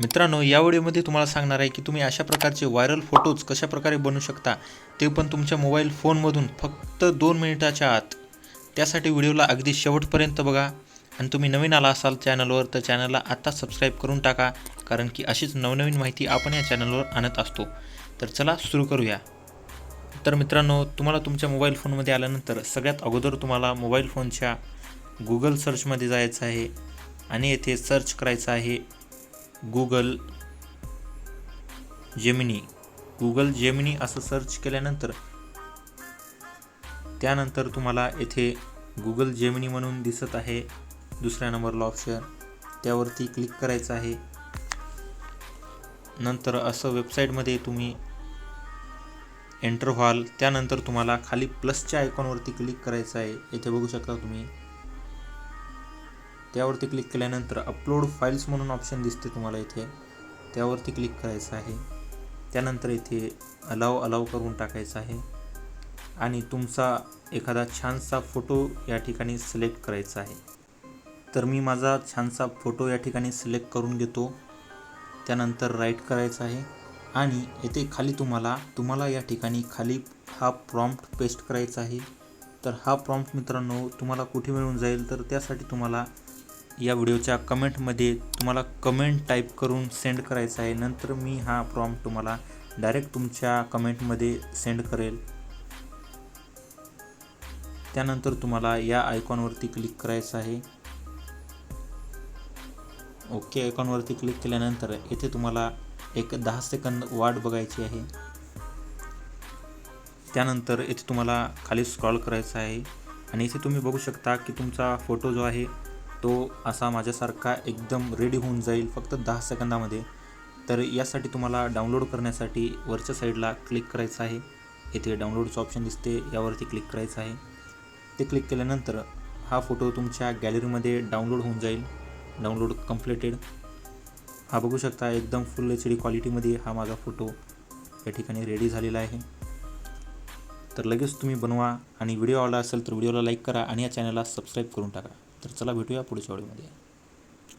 मित्रांनो या व्हिडिओमध्ये तुम्हाला सांगणार आहे की तुम्ही अशा प्रकारचे व्हायरल फोटोज कशा प्रकारे बनवू शकता ते पण तुमच्या मोबाईल फोनमधून फक्त दोन मिनिटाच्या आत. त्यासाठी व्हिडिओला अगदी शेवटपर्यंत बघा. आणि तुम्ही नवीन आला असाल चॅनलवर तर चॅनलला आत्ता सबस्क्राईब करून टाका कारण की अशीच नवनवीन माहिती आपण या चॅनलवर आणत असतो. तर चला सुरू करूया. तर मित्रांनो तुम्हाला तुमच्या मोबाईल फोनमध्ये आल्यानंतर सगळ्यात अगोदर तुम्हाला मोबाईल फोनच्या गुगल सर्चमध्ये जायचं आहे. आणि येथे सर्च करायचं आहे. गुगल जेमिनी गुगल जेमिनी असं सर्च केल्यानंतर त्यानंतर तुम्हाला येथे गुगल जेमिनी म्हणून दिसत आहे. दुसऱ्या नंबरला ऑप्शन त्यावरती क्लिक करायचं आहे. नंतर असं वेबसाईटमध्ये तुम्ही एंटर व्हाल. त्यानंतर तुम्हाला खाली प्लसच्या आयकॉनवरती क्लिक करायचं आहे. येथे बघू शकता तुम्ही. त्यावरती क्लिक केल्यानंतर अपलोड फाईल्स म्हणून ऑप्शन दिसते तुम्हाला इथे. त्यावरती क्लिक करायचं आहे. त्यानंतर इथे अलाव अलाव करून टाकायचं आहे. आणि तुमचा एखादा छानसा फोटो या ठिकाणी सिलेक्ट करायचा आहे. तर मी माझा छानसा फोटो या ठिकाणी सिलेक्ट करून घेतो. त्यानंतर राईट करायचं आहे. आणि येथे खाली तुम्हाला तुम्हाला या ठिकाणी खाली हा प्रॉम्प्ट पेस्ट करायचा आहे. तर हा प्रॉम्प्ट मित्रांनो तुम्हाला कुठे मिळून जाईल? तर त्यासाठी तुम्हाला या व्हिडिओच्या कमेंटमध्ये तुम्हाला कमेंट टाईप करून सेंड करायचा आहे. नंतर मी हा प्रॉम तुम्हाला डायरेक्ट तुमच्या कमेंटमध्ये सेंड करेल. त्यानंतर तुम्हाला या आयकॉनवरती क्लिक करायचं आहे. ओके आयकॉनवरती क्लिक केल्यानंतर येथे तुम्हाला एक दहा सेकंद वाट बघायची आहे. त्यानंतर येथे तुम्हाला खाली स्क्रॉल करायचं आहे. आणि इथे तुम्ही बघू शकता की तुमचा फोटो जो आहे तो असा माझ्यासारखा एकदम रेडी होऊन जाईल फक्त दहा सेकंदामध्ये. तर यासाठी तुम्हाला डाउनलोड करण्यासाठी वरच्या साईडला क्लिक करायचं आहे. इथे डाउनलोडचं ऑप्शन दिसते यावरती क्लिक करायचं आहे. ते क्लिक केल्यानंतर हा फोटो तुमच्या गॅलरीमध्ये डाउनलोड होऊन जाईल. डाउनलोड कम्प्लिटेड हा बघू शकता एकदम फुल एच डी क्वालिटीमध्ये हा माझा फोटो या ठिकाणी रेडी झालेला आहे. तर लगेच तुम्ही बनवा आणि व्हिडिओ आवडला असेल तर व्हिडिओला लाईक करा आणि या चॅनलला सबस्क्राईब करून टाका. तर चला भेटूया पुढच्या व्हिडिओमध्ये.